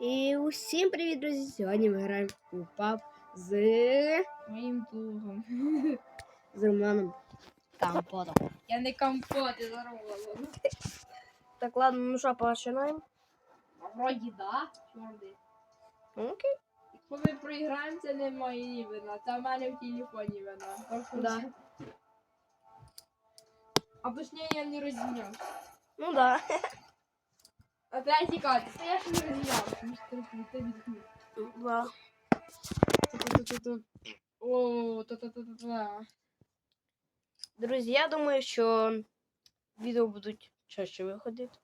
І усім привіт, друзі! Сьогодні ми граємо у паб з, Моїм другом. з Романом Компотом. Я не компот, я здорово. Так, ладно, ну що, починаємо? Вроді да. Чорний. Ну, Окей. Якщо ми проіграємо, це не мої вина. Це в мене в телефоні вина. Так Да. А точніше я не розім'явся. Ну да. Треба тікати. Я ж не ти відхнув. О, та-та-та-та-та. Друзі, я думаю, що відео будуть чаще виходити.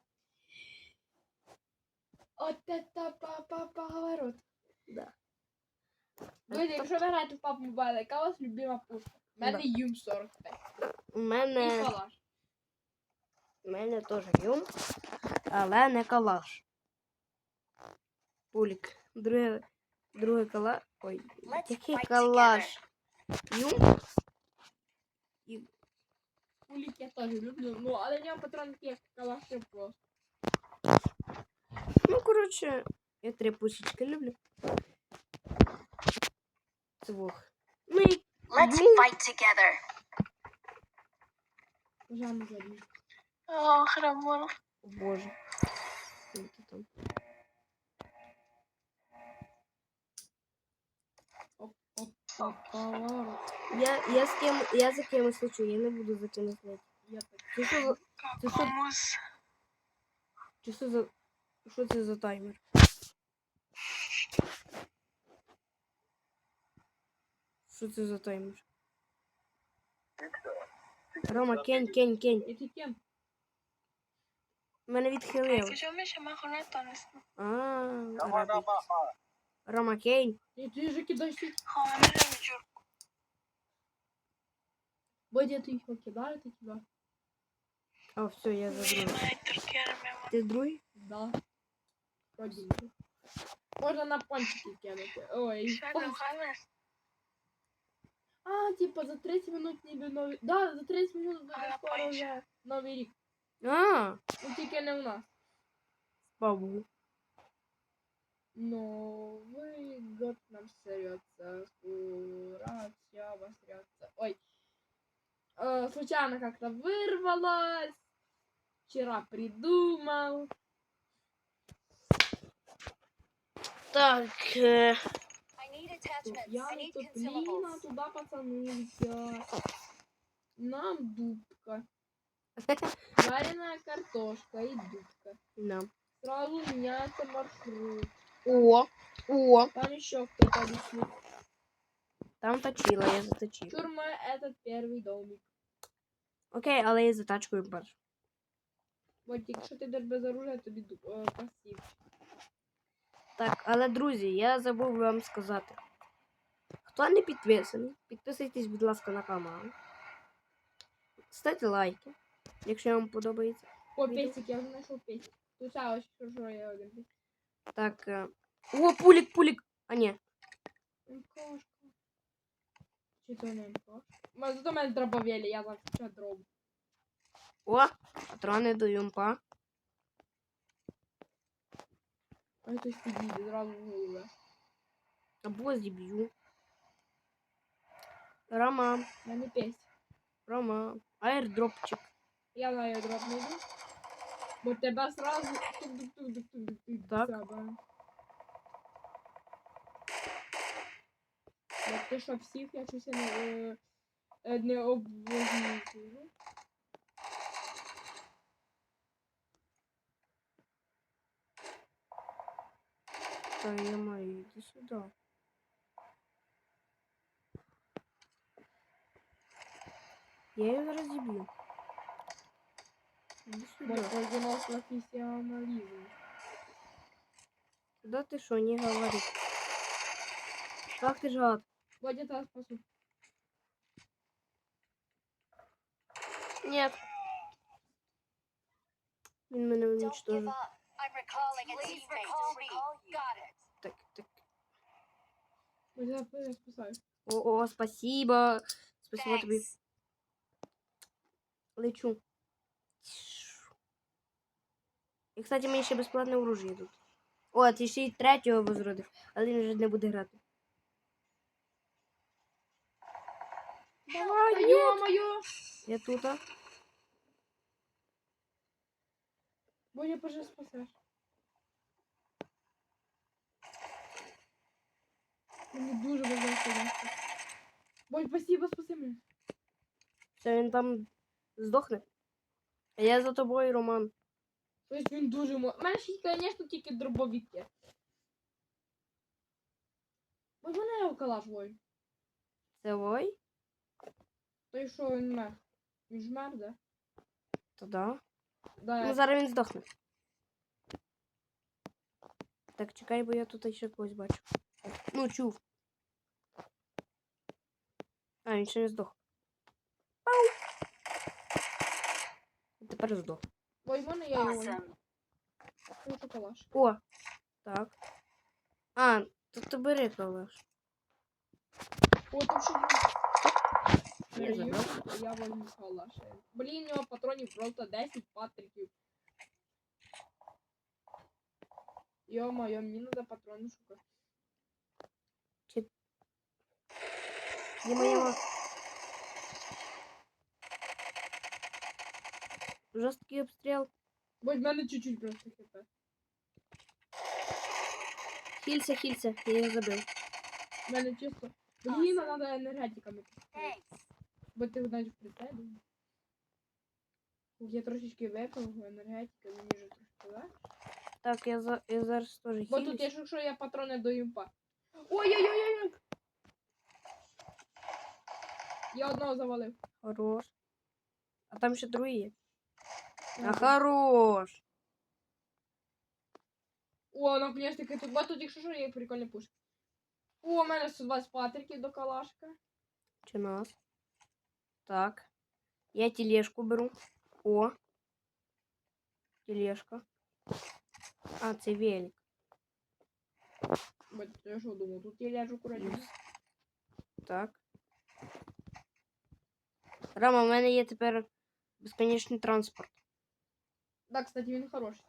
От це папа поворот. Да. Друзі, якщо ви граєте в PUBG Mobile, яка у вас любима пушка? У мене Юм 45. У І мене, калаш. У мене теж юм, але не калаш. Пулік. Друге, друге калаш. Ой, який калаш? Юм? Пулік я теж люблю, ну але в нього патронки як калаш не просто. Ну, коротше, я три пусічки люблю. Двох. Ну і Let's fight together. Пожарно забіг. О, храмон. О, Боже. Що це там? Поворот. Я, я з ким, я за кимось лечу, я не буду за кимось лечу. Я так. Це що за, це що, Комусь. чи що за, що це за таймер? Що це за таймер? Рома, кень, кень, кень. І ти кем? Мене відхилив. А. Рома, кень. І ти ж кидаєш їх. Joder, me lo Бодя, ти їх викидає, ти кидає. А, все, я за другий. yo. Ти другий? Да. Вроді. Можна на пончики кинути. Ой, А, типа за 30 минут ніби новий. Да, за 30 минут буде скоро вже новий рік. А, Ну тільки не у нас. бабу. Новый год нам срется. Ура, все обосрется. Ой. Э, случайно как-то вырвалась. Вчера придумал. Так, е, Тут Я тут Лина, туда пацаны летят. Нам дудка. Жареная картошка и дудка. на. Сразу меняется маршрут. О, о, Там еще кто-то висит. там точила, я заточив. Тюрьма этот первый домик. Окей, але я за тачкою перш. Вот якщо ти йдеш без оружия, тобі ду- е, пасів. Так, але друзі, я забув вам сказати. Хто не підписаний, підписуйтесь, будь ласка, на канал. Ставте лайки, якщо вам подобається. О, Відео. песик, я вже знайшов песик. Тут ось що я один. Так. е, О, пулік, пулік! А ні. МКшка. Чи то не МКшка? Ма- Зато мене дробовели, я завжди дроб. О, патрони до юмпа. А хтось підійде, зразу в голову. Або зіб'ю. Рома, У мене песик. Рома. Аірдропчик. Я знаю, я дроп не йду. Бо тебе сразу тук-тук-тук-тук-тук-тук Так. себе. Як ти що всіх, я щось не, е, е, не обвозную. Та я маю, іди сюди. Я її зараз зіб'ю. Профессионализм. Куда ты что, не говори. Как ты жад? Вот я спасу. Нет. Він мене уничтожив. Так, так. О, о, спасибо. Спасибо тобі. Лечу. І, кстати, мені ще безплатне оружие тут. О, ти ще й третього возродив, але він вже не буде грати. Давай, йо-моє! Я тут. а. Боже, поже спасеш. Мені дуже важливо. Боже, спасибо, спаси мене. Все, він там здохне. Я за тобою, Роман. Тобто він дуже мо... У мене ще, звісно, тільки дробовики. Бо мене його калаш вой. Це ой? Той що він мер. Він ж мер, да? То да. Да, Ну, зараз він здохне. Так, чекай, бо я тут ще когось бачу. Ну, чув. А, він ще не здох. Тепер здох. Бо в мене є його. Той що калаш. О! Так. А, то ти бери калаш. О, там ще Я є. забрав. Я возьму калаш. Блін, у нього патронів просто 10 патриків. Йо-моє, мені треба патрони шукати. Ема, ема. Жорсткий обстріл. Бо в мене чуть-чуть просто хп. Хілься, хілься. Я його забив. В мене чисто. Блін, треба енергетиками. Бо ти знаєш при тебе. Я трошечки випав енергетики, мені вже трошки легше. Так, я, за, я зараз теж Бо тут, хілюсь. якщо що, я патрони до імпа. Ой-ой-ой-ой! Я одного завалив. Хорош. А там ще другий є. А Ага. хорош. О, наконец таки тут, бо тут, якщо що, є прикольний пуш. О, у мене 120 патриків до калашка. Чи нас? Так. Я тележку беру. О. Тележка. А, це велик. Бо я що думав, тут я ляжу курати. Плюс. Так. Рома, в мене є тепер безконечний транспорт. Да, кстати, він хороший.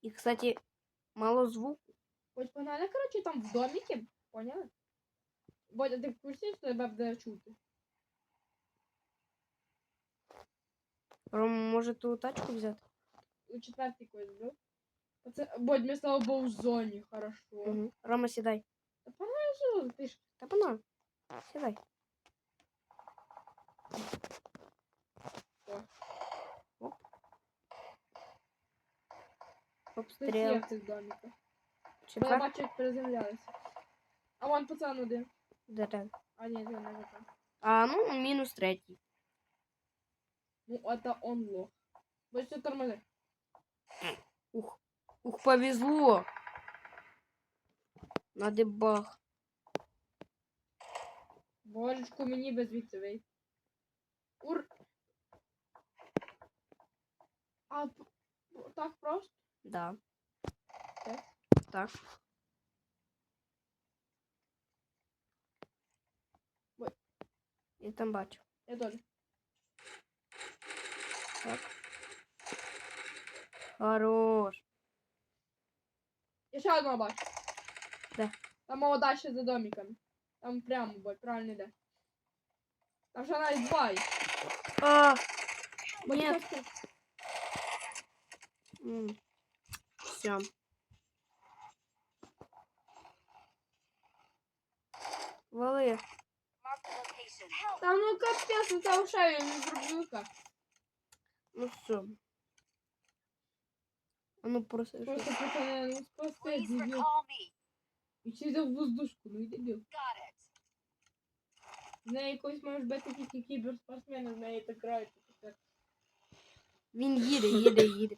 І, кстати, мало звуку. Ось погнали, коротше, там в доміки, поняли? Бодя, ти в курсі, що тебе буде чути? Рома, може ту тачку взяти? У четвертий когось був. Оце, Бодь, ми слава Богу в зоні, хорошо. Угу. Рома, сідай. Та погнали, що ти ж. Та пана. Сідай. Оп. Обстріл. цих доміках. Бо я бачу, як приземлялися. А вон пацан один. Де там? А ні, це не пацан. А, ну, мінус третій. Ну, это он лох. Все тормози. Ух. Ух, повезло. На дебаг. Божечку, мені без вийти. Ур. А так просто? Да. Так? Так. Ой. Я там бачу. Я теж. Так. Хорош. Я ще одного бачу. Де? Там молода ще за домиками. Там прямо, бой, правильно йде. Там ще навіть два є. А, Бо Ні. тільки- Все. Вали. Та ну капець, ну це вже я не зроблю як. Ну все. А ну просто. Просто пацани, ну спасти, дебіл. І ще йде в воздушку, ну і дебіл. З неї якось можеш бити тільки кіберспортсмени, з неї так грають. Він їде, їде, їде.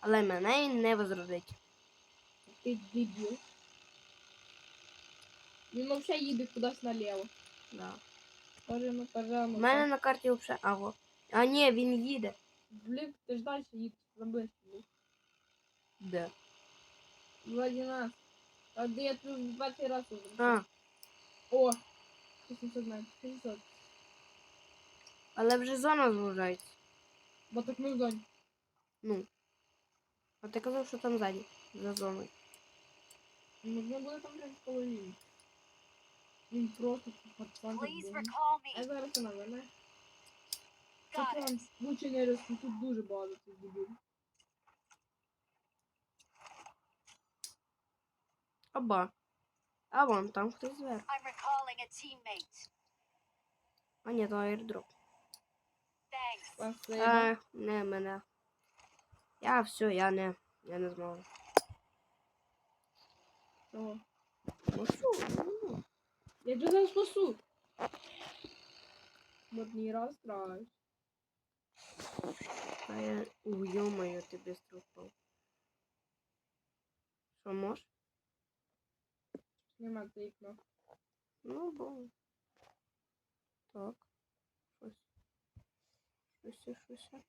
Але мене він не возродить. Ти дебіл. Він взагалі їде кудись наліво. Да. Скажи, ну. У мене на карті взагалі. А, во. а ні, він їде. Блін, ти ж далі їдеш, забив. Де? Владі нас. А де я тут 20 раз уже. А, О! 800 метрів, 800. але вже зона звужається. Бо так ми в зоні. Ну. А ти казав, що там ззаді, за зоною. Можна буде там прям половині. Він просто. Please recall А me. зараз вона мене. Це Got it. прям лучше не тут дуже багато цих дебілів. Аба. А вон там хтось зверху. I'm recalling a teammate. А ні, то аірдроп. Thanks. Спасибо. А, не мене. Я все, я не. Я не зможу. Чого? Ну що? ну. Я тебе зараз спасу. Вот не расстраивайся. Та я... У, ё-моё, ти быстро впав. Що, можеш? Нема ти вікно. Ну, бо. Так. Щось. Щось, щось.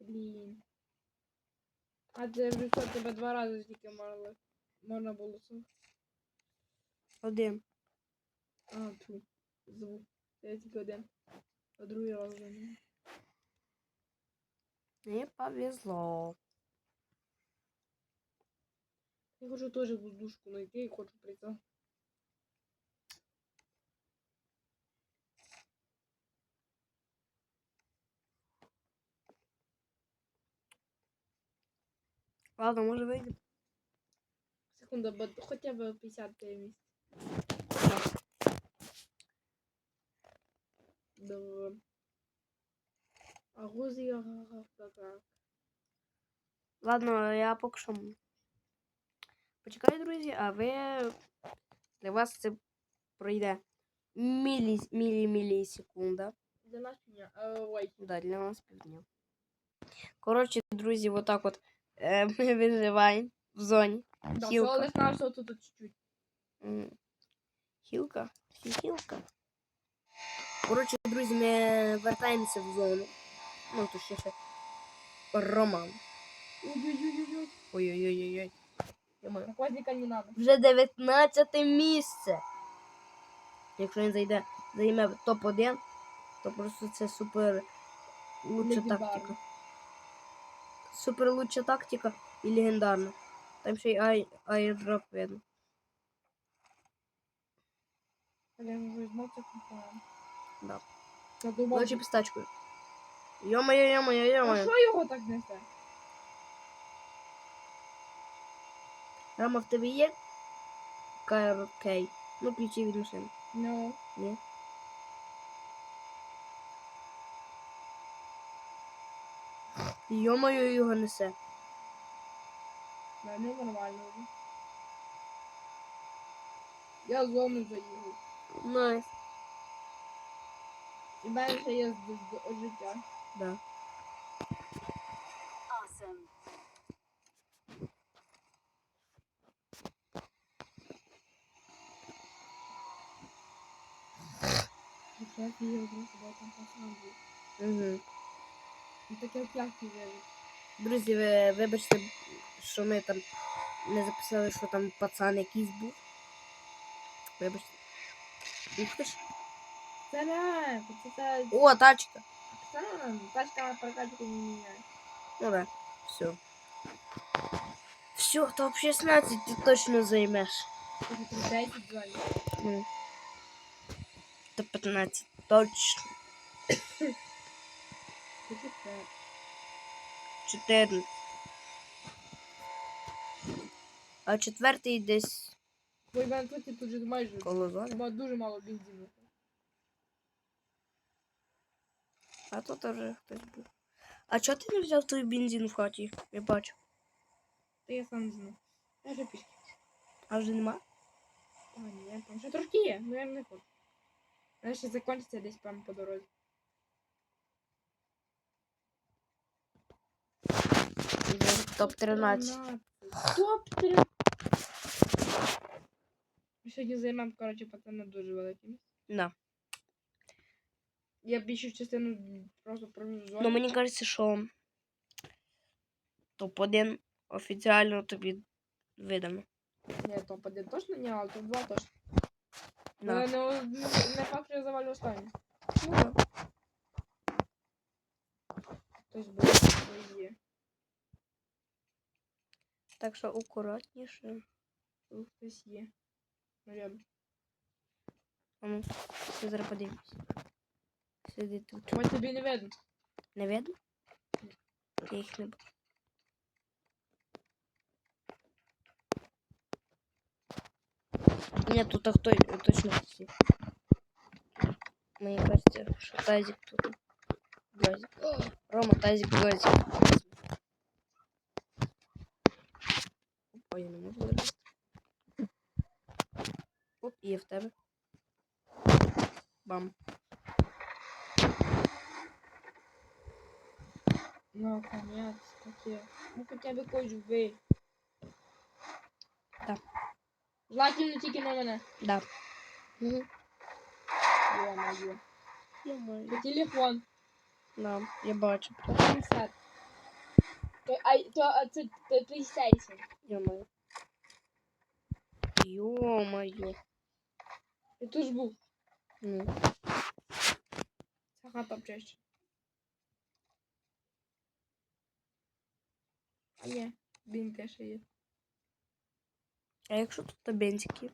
Блін. А це вже що тебе два рази тільки можна, можна було це. Один. А, ту. Звук. Це тільки один. А другий раз вже ні. Не повезло. Я хочу теж воздушку знайти і хочу прийти. Ладно, може вийде. Секунда, бо хоча б 50 місць. Добре. А гузи так. Ладно, я м- Почекай, друзі, а ви для вас це пройде мілі, мілі, секунда. Для нас піня. Е, Ой. Да, для нас півдня. Коротше, друзі, отак от е, ми виживаємо в зоні. Да, Хілка. лиш нашого тут чуть-чуть. М, Хілка? Хілка. Коротше, друзі, ми вертаємося в зону. Ну, то ще ще. Роман. Ой-ой-ой-ой. Ой-ой-ой-ой. Йо-моє. Находника не надо. Вже 19 місце. Якщо він зайде, займе в топ-1, то просто це супер лучша тактика. Супер лучша тактика і легендарна. Там ще й ай, аірдроп видно. Я вже знов це купаю. Да. Задумав. Лучше пістачкою. Йо-моє, йо-моє, А йо-моє. що його так несе? Рама, в тебе є КРК? Ну, ключі від машини. Ну. Ні. Йо-моє, його несе. Да, ну нормально вже. Я зону заїду. Найс. І є з- з- життя. Да. Awesome. я його просто бо там пацан був. Угу. І таке як я вірю. Друзі, ви, вибачте, що ми там не записали, що там пацан якийсь був. Вибачте. Ух ти ж. Це не, це це О, тачка. пацан, тачка на прокатку не міняє. Ну да. Все. Все, топ 16 ти точно займеш. Це тут 10 дзвонів. Ну. 15. Точно. Це це. 14. А четвертий десь Бо мене тут тут же майже. коло зони. Дуже мало бензину. А тут теж хтось був. А чого ти не взяв той бензин в хаті? Я бачу. Та я сам не знаю. Я вже пішки. А вже нема? А, ні, там ще трошки є, ну я не хочу. Вона ще закінчиться десь прямо по дорозі. Топ 13. Топ 13. Ми сьогодні займемо, коротше, пацани дуже велике місце. Да. Я більшу частину просто провів зону. Ну мені кажеться, що топ-1 офіціально тобі видано. Ні, топ-1 точно ні, але топ-2 точно. No. No, no, na fakcie zawalił stajnię. No. Ktoś był, ktoś je. Так що акуратніше. Тут хтось є. Наверное. А ну, все зараз подивимось. Сиди тут. Чому тебе не веду. Не веду? Я их не буду. Ні, тут хто точно всі. Мені кажется, що тазик тут. Глазик. О, Рома, тазик, глазик. Опа, я не можу залізти. Оп, є в тебе. Бам. Ну, конець, таке. Ну хоча б якось ви. Так. Желательно тільки на мене. Да. Угу. Йо-моє. Я маю. Це телефон. Да, я бачу. То концерт. То, а, то, а, це, то PlayStation. Ё-моё. Ё-моё. Я тут ж був. Ну, Ця хата обчищена. А ні, бінка ще є. А якщо тут бензики?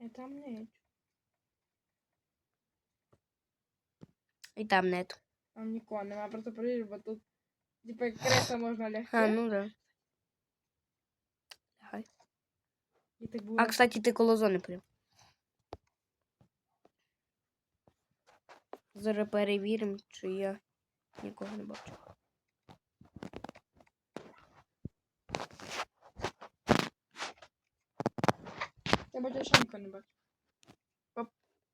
А там не. І там нет. Там нікого нема, просто провірю, бо тут типа кресло можна лягти. А, ну да. Лягай. І так буде. А, кстати, ти коло зони прям. Зараз перевіримо, чи я нікого не бачу. Я бачу, що нікого не бачу.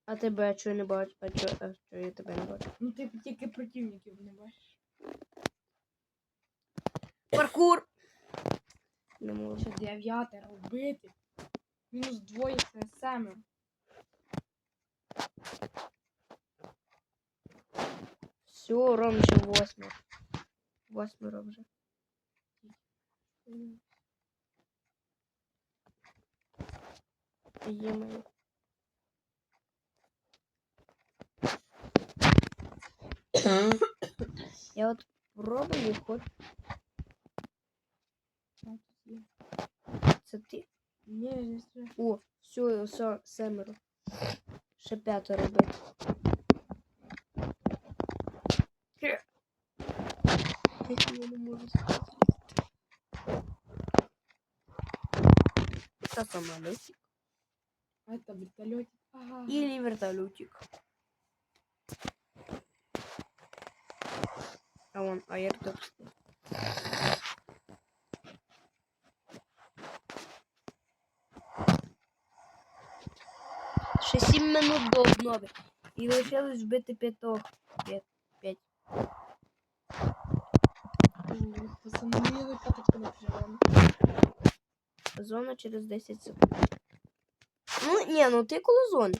А тебе чого не бачу? А чого, а чого я тебе не бачу? Ну ти тільки противників не бачиш. Паркур! Не можу. Ще дев'ятеро вбити. Мінус двоє це семеро. Все, Ром, ще восьмеро. Восьмеро вже. Є-моє. Я от пробую хоч. Тут. Це ти? Ні, не все. О, все, все, семеро. Ще п'ятеро робити. Я не можу сказати. Это вертолетик. Ага. Или вертолетик. А вон аэродроп. Ще 7 минут до обнови. І лишилось вбити п'ятох. П'ять. П'ять. Пацани, мені ви каточку. Зона через 10 секунд. Ні, ну ти коло зони.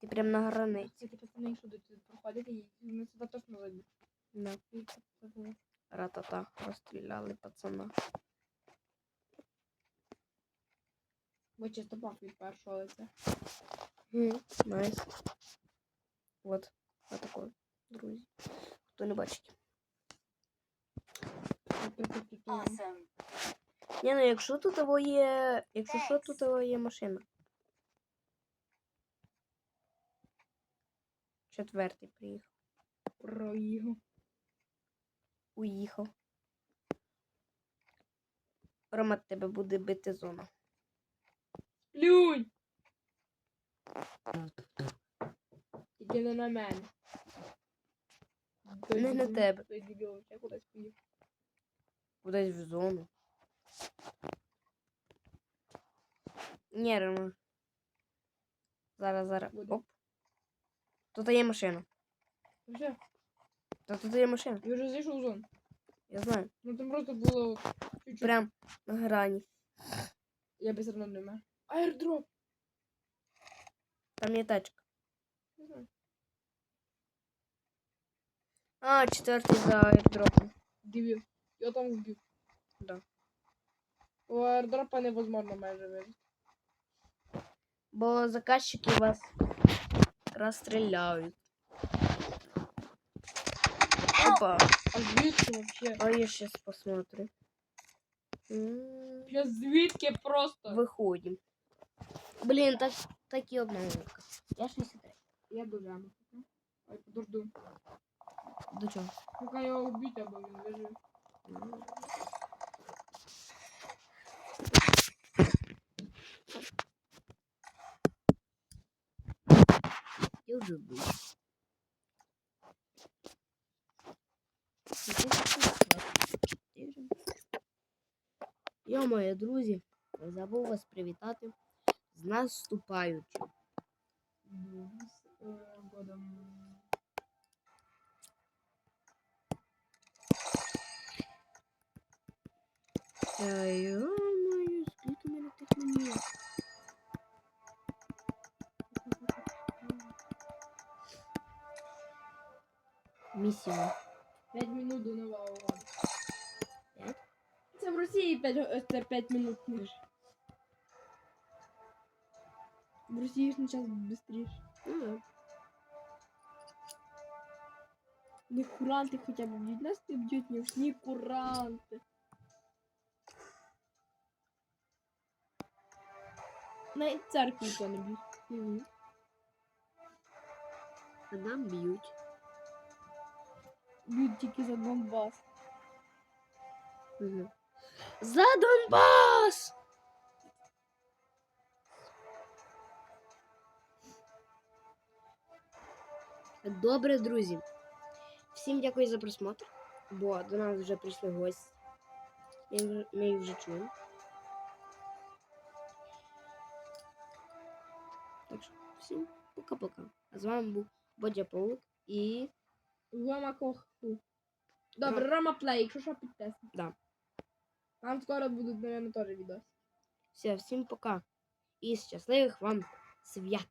Ти прям на границі. Ці пацани, якщо тут проходити, і вони сюди точно вийдуть. Да. І це пацани. Ратата. Розстріляли пацана. Бо чисто бах від першого лиця. Мгм, Найс. Вот. Отакой, друзі. Хто не бачить. Ту-ту-ту-ту. Awesome. Ні, ну якщо тут того є. Якщо що, тут того є машина. Четвертий приїхав. Проїхав. Уїхав. Рома тебе буде бити зона. Плюнь! Тільки не на мене. Не на тебе. Кудись в зону. Ні, Рома. Зараз, зараз. Буде. Оп. Тут є машина. Ну все, Та тут є машина. я вже зайшов в зону. Я знаю. Ну там просто було чуть-чуть. Прям на грані. Я без одного нема. Аердроп! Там є тачка. Не знаю. А, четвертий за аирдропом. Дебіл. Я там вбив. Да. У аердропа невозможно майже вижити. Бо заказчики вас розстріляють. Опа. А звідки вообще? А я сейчас посмотрю. М, Я звідки просто? Выходим. Блин, так, такі обновка. Я 63. Я до жами. Ой, подожду. До чого? Поки його убити, або він лежить. Я вже вбив. Йо-моє, друзі, забув вас привітати з наступаючим. Ну, Місія. 5 минут до нового года. П'ять? Це в Росії 5, це 5 минут ніж. В Росії ж на час швидше. Ну. Не куранти хоча б б'ють. Нас не б'ють, ж ні куранти. Навіть церкву то не б'ють. А нам б'ють. Б'ють за Донбас. Мгм. За Донбас! Добре, друзі. Всім дякую за просмотр. Бо до нас вже прийшли гості. Ми їх вже чуємо. Так що, всім пока-пока. А з вами був Бодя Паук і. Рома кохту. Добре, Рома Плей, якщо що підтесни. Да. Там скоро будуть, наверное, теж відоси. Все, всім пока. І щасливих вам свят!